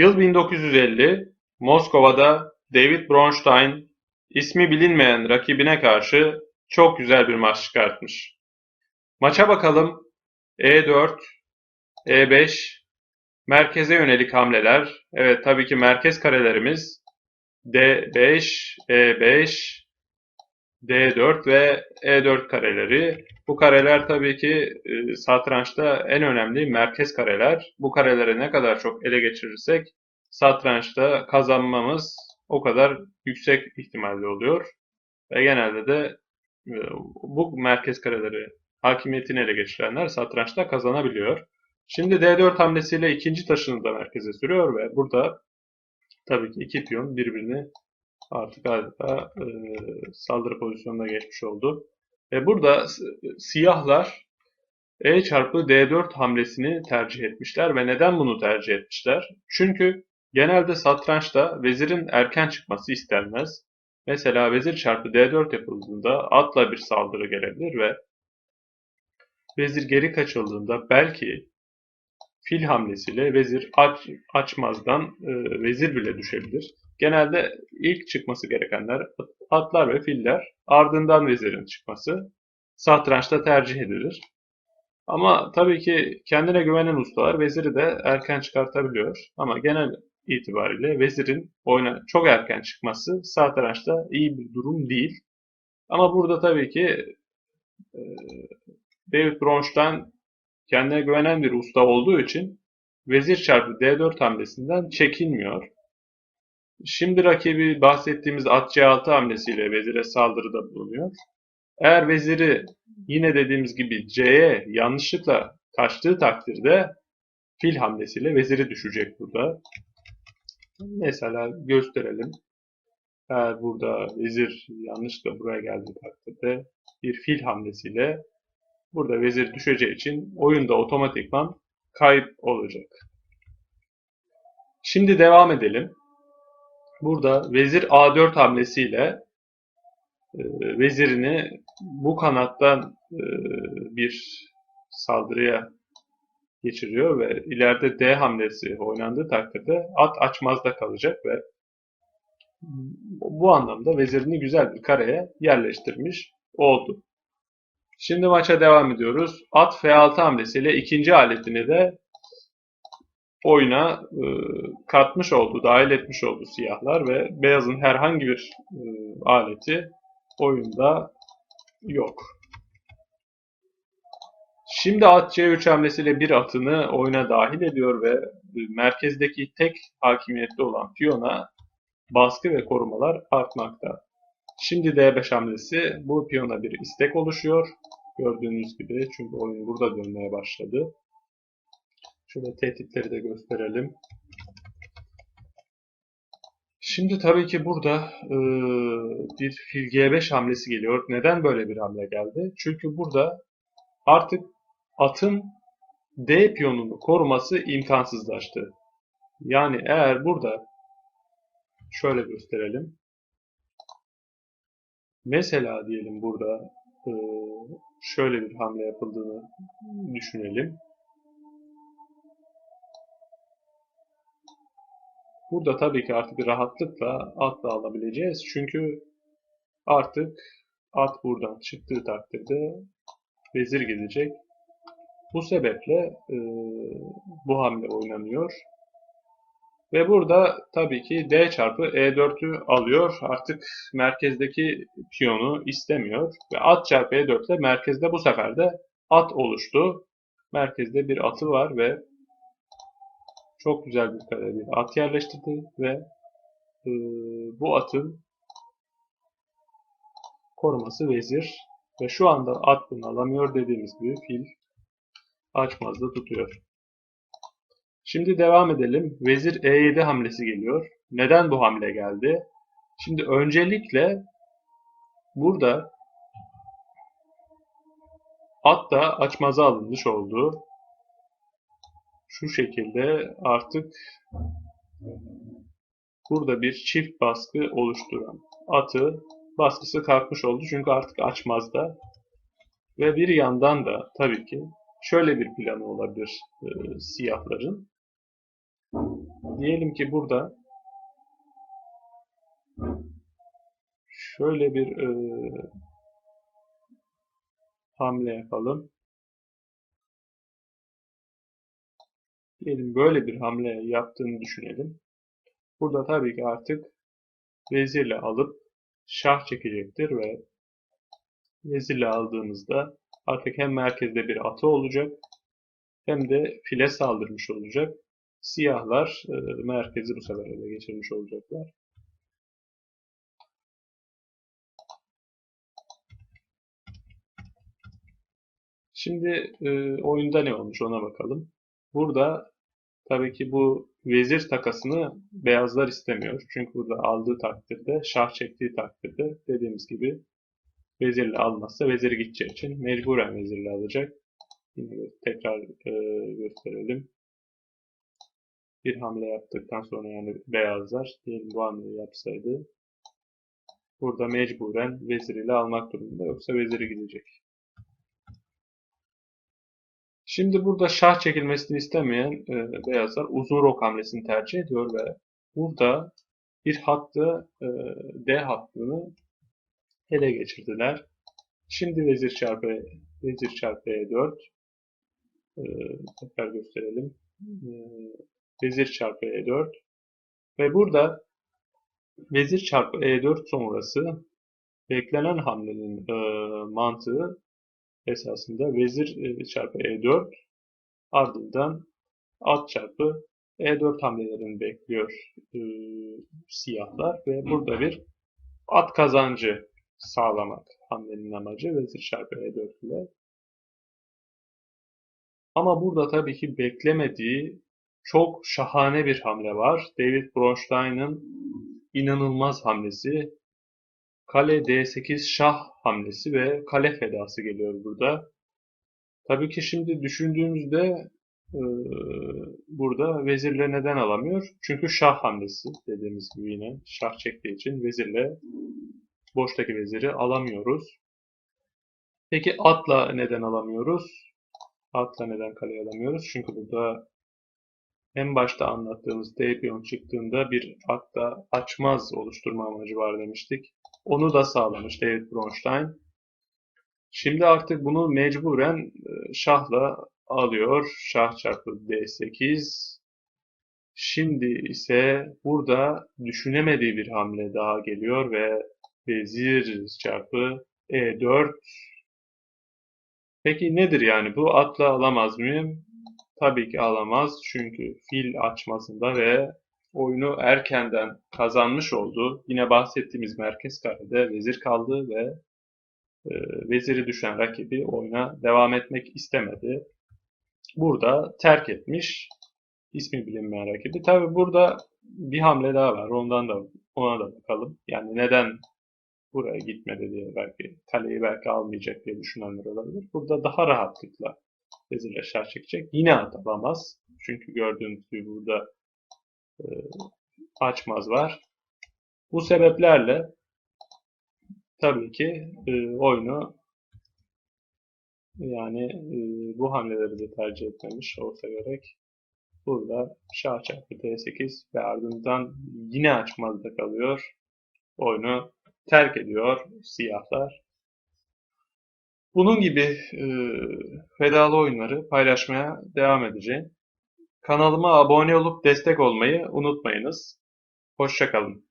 Yıl 1950, Moskova'da David Bronstein ismi bilinmeyen rakibine karşı çok güzel bir maç çıkartmış. Maça bakalım. E4, E5, merkeze yönelik hamleler. Evet tabii ki merkez karelerimiz D5, E5, D4 ve E4 kareleri. Bu kareler tabii ki e, satrançta en önemli merkez kareler. Bu kareleri ne kadar çok ele geçirirsek satrançta kazanmamız o kadar yüksek ihtimalle oluyor. Ve genelde de e, bu merkez kareleri hakimiyetini ele geçirenler satrançta kazanabiliyor. Şimdi D4 hamlesiyle ikinci taşını da merkeze sürüyor ve burada tabii ki iki piyon birbirini artık adeta e, saldırı pozisyonuna geçmiş oldu. Ve burada siyahlar E çarpı D4 hamlesini tercih etmişler ve neden bunu tercih etmişler? Çünkü genelde satrançta vezirin erken çıkması istenmez. Mesela vezir çarpı D4 yapıldığında atla bir saldırı gelebilir ve vezir geri kaçıldığında belki fil hamlesiyle vezir aç, açmazdan e, vezir bile düşebilir. Genelde ilk çıkması gerekenler atlar ve filler, ardından vezirin çıkması satrançta tercih edilir. Ama tabii ki kendine güvenen ustalar veziri de erken çıkartabiliyor. Ama genel itibariyle vezirin oyuna çok erken çıkması satrançta iyi bir durum değil. Ama burada tabii ki e, David Bronstein kendine güvenen bir usta olduğu için vezir çarpı D4 hamlesinden çekinmiyor. Şimdi rakibi bahsettiğimiz at C6 hamlesiyle vezire saldırıda bulunuyor. Eğer veziri yine dediğimiz gibi C'ye yanlışlıkla kaçtığı takdirde fil hamlesiyle veziri düşecek burada. Mesela gösterelim. Eğer burada vezir yanlışlıkla buraya geldiği takdirde bir fil hamlesiyle burada vezir düşeceği için oyunda otomatikman kayıp olacak. Şimdi devam edelim. Burada vezir A4 hamlesiyle e, vezirini bu kanattan e, bir saldırıya geçiriyor ve ileride D hamlesi oynandığı takdirde at açmazda kalacak ve bu anlamda vezirini güzel bir kareye yerleştirmiş oldu. Şimdi maça devam ediyoruz. At F6 hamlesiyle ikinci aletini de oyuna e, katmış oldu, dahil etmiş oldu siyahlar ve beyazın herhangi bir e, aleti oyunda yok. Şimdi at C3 hamlesiyle bir atını oyuna dahil ediyor ve merkezdeki tek hakimiyetli olan piyona baskı ve korumalar artmakta. Şimdi D5 hamlesi bu piyona bir istek oluşuyor. Gördüğünüz gibi çünkü oyun burada dönmeye başladı. Şurada tehditleri de gösterelim. Şimdi tabii ki burada e, bir fil G5 hamlesi geliyor. Neden böyle bir hamle geldi? Çünkü burada artık atın D piyonunu koruması imkansızlaştı. Yani eğer burada şöyle gösterelim. Mesela diyelim burada e, şöyle bir hamle yapıldığını düşünelim. Burada tabii ki artık bir rahatlıkla at da alabileceğiz. Çünkü artık at buradan çıktığı takdirde vezir gidecek. Bu sebeple e, bu hamle oynanıyor. Ve burada tabii ki D çarpı E4'ü alıyor. Artık merkezdeki piyonu istemiyor. Ve at çarpı E4 ile merkezde bu sefer de at oluştu. Merkezde bir atı var ve çok güzel bir bir at yerleştirdi ve e, bu atın koruması vezir ve şu anda at bunu alamıyor dediğimiz gibi fil açmazda tutuyor. Şimdi devam edelim. Vezir E7 hamlesi geliyor. Neden bu hamle geldi? Şimdi öncelikle burada at da açmaza alınmış oldu şu şekilde artık burada bir çift baskı oluşturan atı baskısı kalkmış oldu. Çünkü artık açmazda. Ve bir yandan da tabii ki şöyle bir planı olabilir e, siyahların. Diyelim ki burada şöyle bir e, hamle yapalım. Diyelim böyle bir hamle yaptığını düşünelim. Burada tabii ki artık vezirle alıp şah çekecektir ve vezirle aldığımızda artık hem merkezde bir atı olacak hem de file saldırmış olacak. Siyahlar e, merkezi bu sefer ele geçirmiş olacaklar. Şimdi e, oyunda ne olmuş ona bakalım. Burada tabii ki bu vezir takasını beyazlar istemiyor. Çünkü burada aldığı takdirde, şah çektiği takdirde dediğimiz gibi vezirle almazsa vezir gideceği için mecburen vezirle alacak. Yine tekrar e, gösterelim. Bir hamle yaptıktan sonra yani beyazlar diyelim bu hamleyi yapsaydı burada mecburen vezir ile almak durumunda yoksa veziri gidecek. Şimdi burada şah çekilmesini istemeyen e, beyazlar uzun rok hamlesini tercih ediyor ve burada bir hattı e, D hattını ele geçirdiler. Şimdi vezir çarpı vezir çarpı E4 e, tekrar gösterelim. E, vezir çarpı E4 ve burada vezir çarpı E4 sonrası beklenen hamlenin e, mantığı esasında vezir e, çarpı E4 ardından at çarpı E4 hamlelerini bekliyor e, siyahlar ve burada bir at kazancı sağlamak hamlenin amacı vezir çarpı E4 ile. Ama burada tabii ki beklemediği çok şahane bir hamle var. David Bronstein'ın inanılmaz hamlesi. Kale D8 şah hamlesi ve kale fedası geliyor burada. Tabii ki şimdi düşündüğümüzde e, burada vezirle neden alamıyor? Çünkü şah hamlesi dediğimiz gibi yine şah çektiği için vezirle boştaki veziri alamıyoruz. Peki atla neden alamıyoruz? Atla neden kale alamıyoruz? Çünkü burada en başta anlattığımız D piyon çıktığında bir atta açmaz oluşturma amacı var demiştik. Onu da sağlamış David Bronstein. Şimdi artık bunu mecburen e, şahla alıyor. Şah çarpı D8. Şimdi ise burada düşünemediği bir hamle daha geliyor ve vezir çarpı E4. Peki nedir yani bu? Atla alamaz mıyım? Tabii ki alamaz. Çünkü fil açmasında ve oyunu erkenden kazanmış oldu. Yine bahsettiğimiz merkez karede vezir kaldı ve e, veziri düşen rakibi oyuna devam etmek istemedi. Burada terk etmiş. ismi bilinmeyen rakibi. Tabi burada bir hamle daha var. Ondan da ona da bakalım. Yani neden buraya gitmedi diye belki kaleyi belki almayacak diye düşünenler olabilir. Burada daha rahatlıkla vezirle şah çekecek. Yine atamaz. Çünkü gördüğünüz gibi burada açmaz var. Bu sebeplerle tabii ki e, oyunu yani e, bu hamleleri de tercih etmemiş olsa gerek. Burada şah çarpı d8 ve ardından yine açmazda kalıyor. Oyunu terk ediyor siyahlar. Bunun gibi e, fedalı oyunları paylaşmaya devam edeceğim. Kanalıma abone olup destek olmayı unutmayınız. Hoşçakalın.